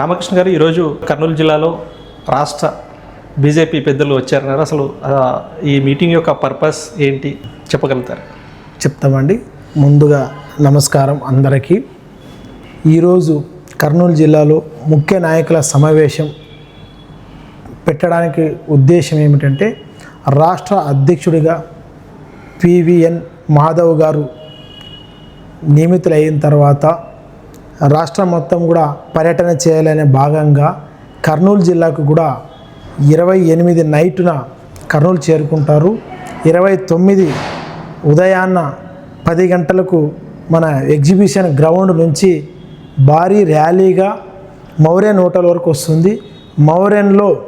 రామకృష్ణ గారు ఈరోజు కర్నూలు జిల్లాలో రాష్ట్ర బీజేపీ పెద్దలు వచ్చారన్నారు. అసలు ఈ మీటింగ్ యొక్క పర్పస్ ఏంటి? చెప్పగలుగుతారు? చెప్తామండి. ముందుగా నమస్కారం అందరికీ. ఈరోజు కర్నూలు జిల్లాలో ముఖ్య నాయకుల సమావేశం పెట్టడానికి ఉద్దేశం ఏమిటంటే రాష్ట్ర అధ్యక్షుడిగా పివిఎన్ మాధవ్ గారు నియమితులైన తర్వాత రాష్ట్రం మొత్తం కూడా పర్యటన చేయాలనే భాగంగా కర్నూలు జిల్లాకు కూడా ఇరవై ఎనిమిది నైటున కర్నూలు చేరుకుంటారు. ఇరవై తొమ్మిది ఉదయాన్న పది గంటలకు మన ఎగ్జిబిషన్ గ్రౌండ్ నుంచి భారీ ర్యాలీగా మౌరెన్ హోటల్ వరకు వస్తుంది. మౌరెన్లో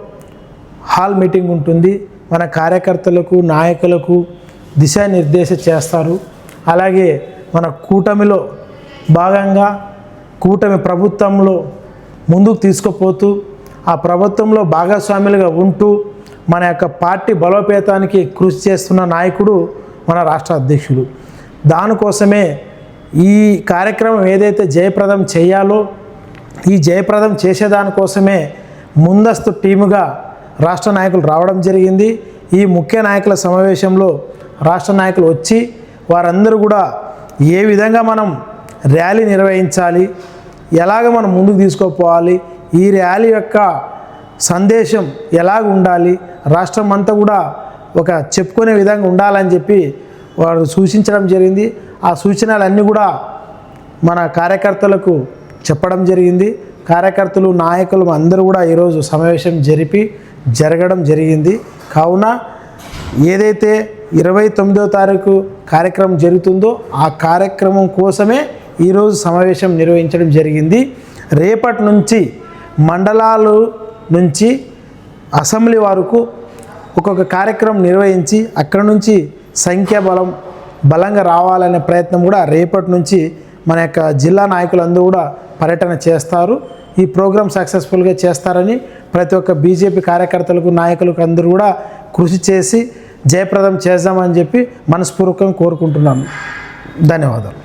హాల్ మీటింగ్ ఉంటుంది. మన కార్యకర్తలకు నాయకులకు దిశానిర్దేశం చేస్తారు. అలాగే మన కూటమిలో భాగంగా కూటమి ప్రభుత్వంలో ముందుకు తీసుకుపోతూ ఆ ప్రభుత్వంలో భాగస్వాములుగా ఉంటూ మన యొక్క పార్టీ బలోపేతానికి కృషి చేస్తున్న నాయకుడు మన రాష్ట్ర అధ్యక్షుడు. దానికోసమే ఈ కార్యక్రమం ఏదైతే జయప్రదం చేయాలో ఈ జయప్రదం చేసేదానికోసమే ముందస్తు టీముగా రాష్ట్ర నాయకులు రావడం జరిగింది. ఈ ముఖ్య నాయకుల సమావేశంలో రాష్ట్ర నాయకులు వచ్చి వారందరూ కూడా ఏ విధంగా మనం ర్యాలీ నిర్వహించాలి ఎలాగ మనం ముందుకు తీసుకుపోవాలి? ఈ ర్యాలీ యొక్క సందేశం ఎలాగ ఉండాలి? రాష్ట్రం అంతా కూడా ఒక చెప్పుకునే విధంగా ఉండాలని చెప్పి వారు సూచించడం జరిగింది. ఆ సూచనలన్నీ కూడా మన కార్యకర్తలకు చెప్పడం జరిగింది. కార్యకర్తలు నాయకులు అందరూ కూడా ఈరోజు సమావేశం జరిపి జరగడం జరిగింది. కావున ఏదైతే ఇరవై తొమ్మిదో తారీఖు కార్యక్రమం జరుగుతుందో ఆ కార్యక్రమం కోసమే ఈరోజు సమావేశం నిర్వహించడం జరిగింది. రేపటి నుంచి మండలాలు నుంచి అసెంబ్లీ వరకు ఒక్కొక్క కార్యక్రమం నిర్వహించి అక్కడ నుంచి సంఖ్యాబలం బలంగా రావాలనే ప్రయత్నం కూడా రేపటి నుంచి మన యొక్క జిల్లా నాయకులందరూ కూడా పర్యటన చేస్తారు. ఈ ప్రోగ్రాం సక్సెస్ఫుల్గా చేస్తారని ప్రతి ఒక్క బీజేపీ కార్యకర్తలకు నాయకులకు అందరూ కూడా కృషి చేసి జయప్రదం చేద్దామని చెప్పి మనస్పూర్వకంగా కోరుకుంటున్నాను. ధన్యవాదాలు.